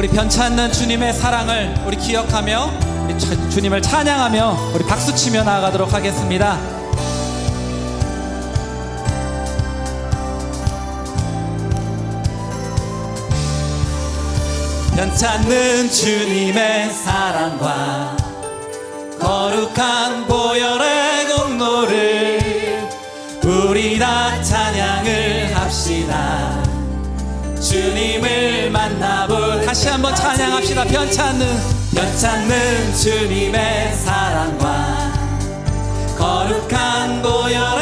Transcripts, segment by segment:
우리 변치 않는 주님의 사랑을 우리 기억하며 주님을 찬양하며 우리 박수치며 나아가도록 하겠습니다. 변치 않는 주님의 사랑과 거룩한 보혈의 공로를 우리 다 찬양을 합시다 주님을 만나볼 다시 한번 찬양합시다. 변치 않는 주님의 사랑과 거룩한 보혈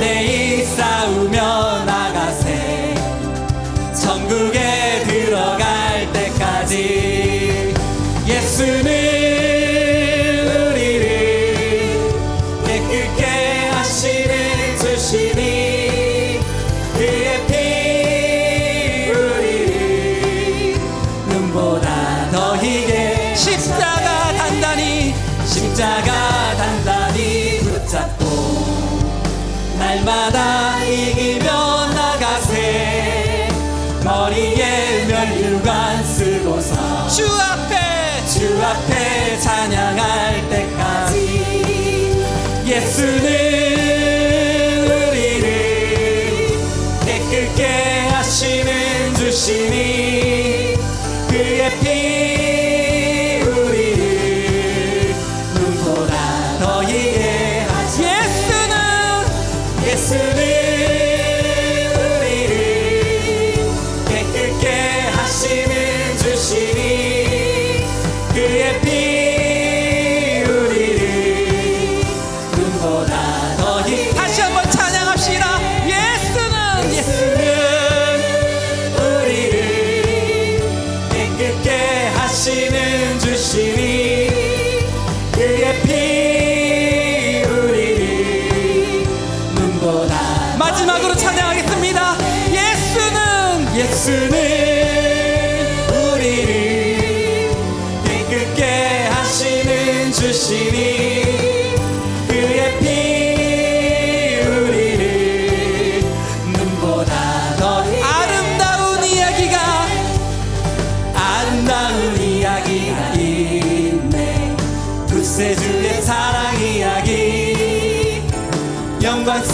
담대히 싸우며 나가세. 천국에 들어갈 때까지 예수는 우리를 깨끗게 하시는 주시니 그의 피 우리를 눈보다 더 희게 십자가 단단히 십자가 단단히 붙잡고 날마다 이기며 나가세. 머리에 면류관 쓰고서 주 앞에 주 앞에 찬양할 주시니 그의 피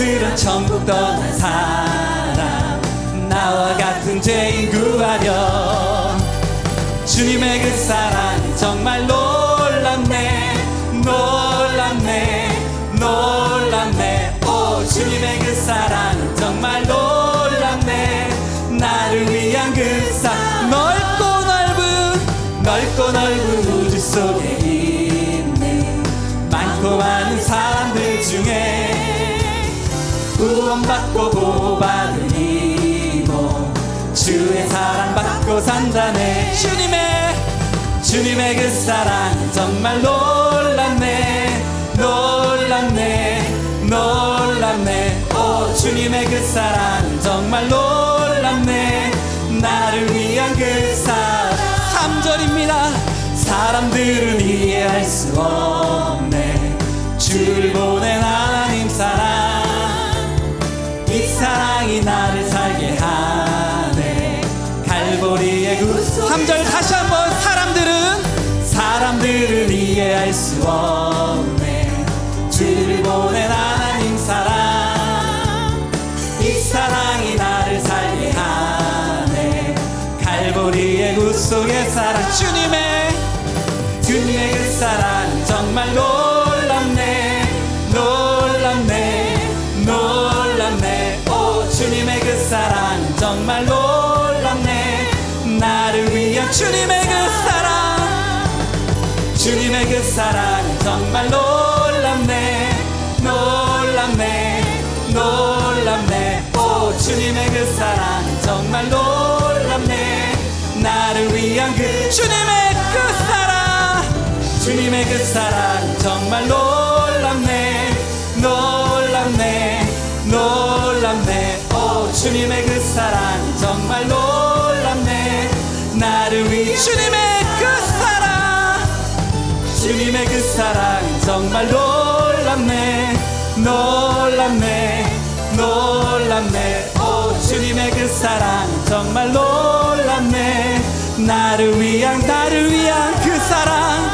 영광스런 천국 떠난 사람 나와 같은 죄인 구하려. 주님의 그 사랑이 정말 놀랍네 놀랍네 놀랍네. 오 주님의 그 사랑은 정말 놀랍네. 나를 위한 그사 넓고 넓은 넓고 넓은 우주 속에 있는 많고 많은 구원받고 보호받은 이모. 주의 사랑 받고 산다네. 주님의 주님의 그 사랑은 정말 놀랍네. 놀랍네. 놀랍네. 오 주님의 그 사랑은 정말 놀랍네. 나를 위한 그 사랑. 3절입니다. 사람들은 이해할 수 없네. 주를 보 수 없네. 주를 보낸 하나님 사랑. 이 사랑이 나를 살게 하네. 갈보리의 구 속에 살아 주님의 주님의 그 사랑 정말 놀랍네. 놀랍네. 놀랍네. 오 주님의 그 사랑 정말 놀랍네. 나를 위한 주님의 주님의 그 사랑 정말 놀랍네 놀랍네 놀랍네. 오 주님의 그 사랑 정말 놀랍네. 나를 위한 그 주님의 그 사랑 주님의 그 사랑 정말 놀랍네 놀랍네 놀랍네. 오 주님의 그 사랑 정말 놀랍네. 나를 위해 주님의 그 사랑 주님의 그 사랑 정말 놀랍네 놀랍네 놀랍네. 오 주님의 그 사랑 정말 놀랍네. 나를 위한 나를 위한 그 사랑.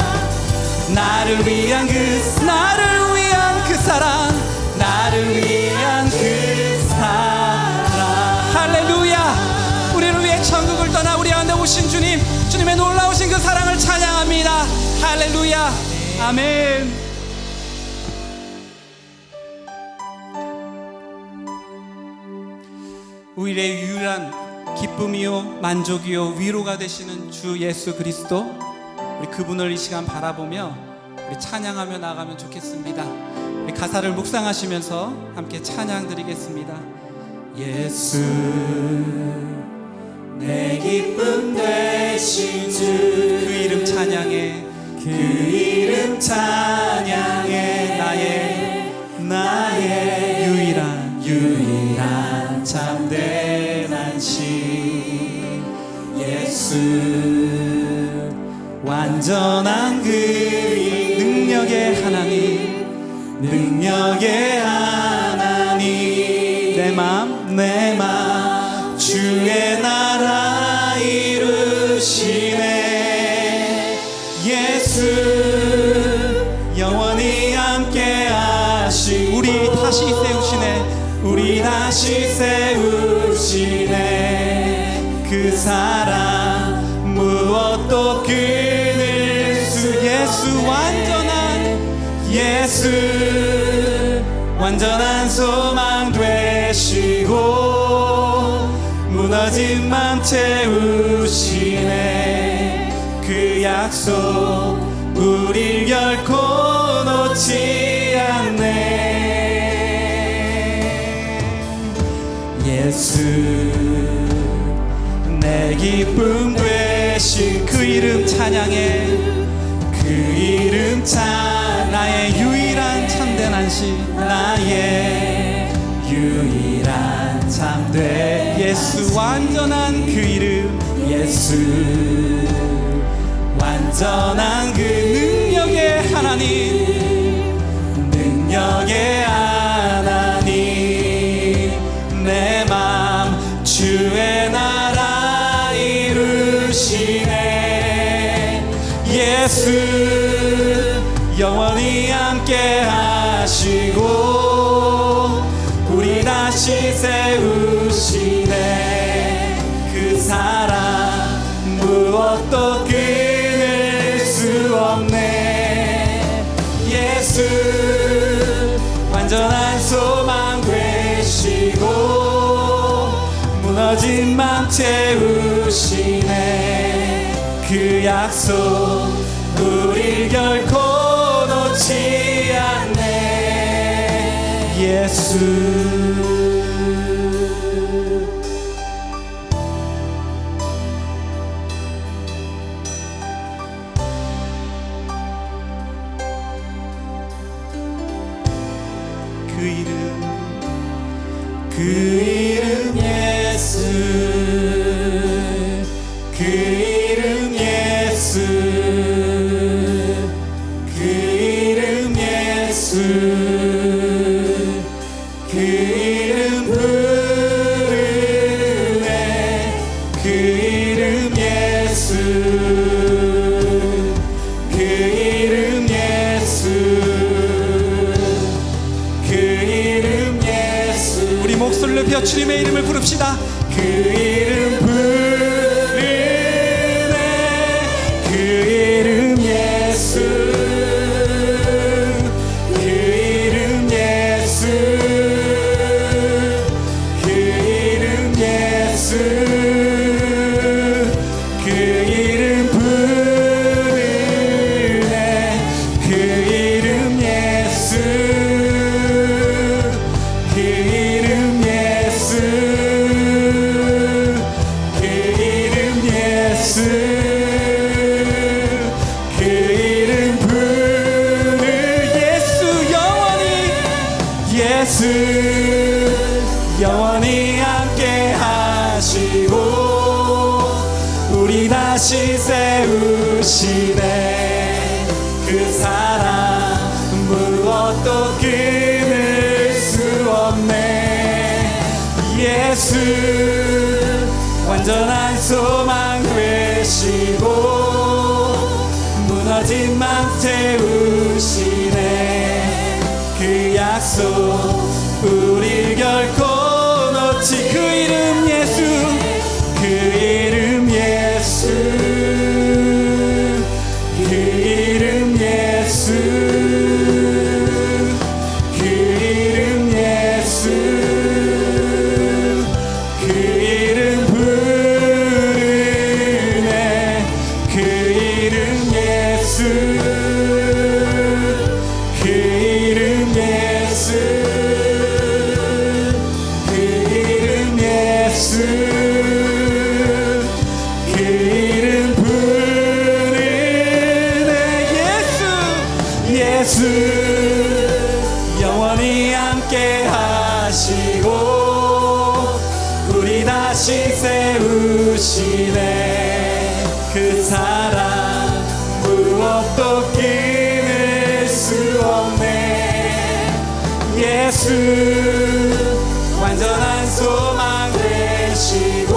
나를 위한 그 나를 위한 그 사랑. 나를 위한 그 사랑. 할렐루야. 우리를 위해 천국을 떠나 우리 가운데 오신 주님 주님의 놀라우신 그 사랑을 찬양합니다 할렐루야 아멘 우리의 유일한 기쁨이요 만족이요 위로가 되시는 주 예수 그리스도 우리 그분을 이 시간 바라보며 우리 찬양하며 나가면 좋겠습니다. 우리 가사를 묵상하시면서 함께 찬양 드리겠습니다. 예수 내 기쁨 되신 주 그 이름 찬양해 그 이름 찬양해. 나의 나의 유일한 유일한 참된 안식. 예수. 완전한 그 능력의 하나님. 능력의 하나님. 내 맘 내 맘 주의 나라 이루시 다시 세우시네. 우리 다시 세우시네. 그 사랑 무엇도 끊을 수 예수 완전한 예수. 완전한 소망 되시고 무너진 맘 채우시네. 그 약속 우릴 결코 놓지 예수 내 기쁨 되신 그 이름 찬양해. 그 이름 찬 나의 유일한 참된 안식 나의 유일한 참된 예수 완전한 그 이름 예수. 완전한 그 능력의 하나님 능력의 다시 세우시네. 그 사랑 무엇도 끊을 수 없네. 예수 완전한 소망 되시고 무너진 맘 채우시네. 그 약속 우릴 결코 놓지 않네. 예수 그 이름 부르 예수 영원히 예수 영원히 함께 하시고 우리 다시 세우시네. 그 사랑 무엇도 끊을 수 없네. 예수 완전한 소망 되시고 무너진 맘 태우시네. 그 약속 우리 함께 하시고 우리 다시 세우시네. 그 사랑 무엇도 끊을 수 없네. 예수 완전한 소망 되시고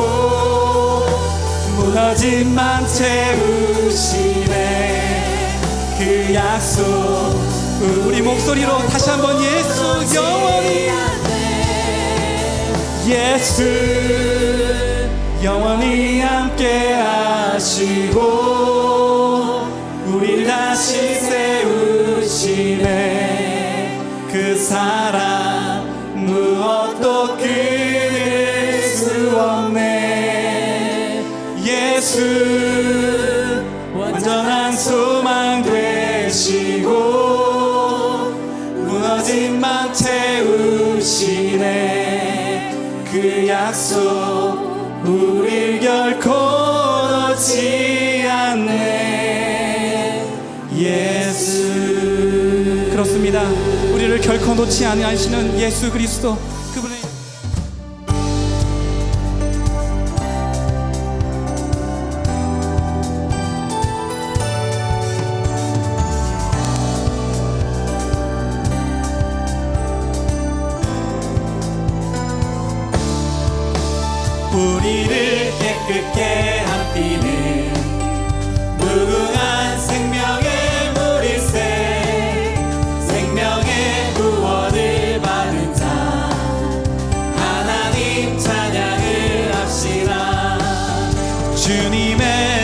무너진 맘 채우시네. 그 약속 우리 목소리로 다시 한번 예수 영원히. 예수 영원히 함께 하시고 우리 다시 세우시네 그 사랑 무엇도 끊을 수 없네. 예수 완전한 소망 되시고 맘 채우시네. 그 약속 우릴 결코 놓지 않네. 예수. 그렇습니다. 우리를 결코 놓지 아니하시는 예수 그리스도 깊게 한피는 무궁한 생명의 물일세. 생명의 구원을 받은 자 하나님 찬양을 합시다. 주님의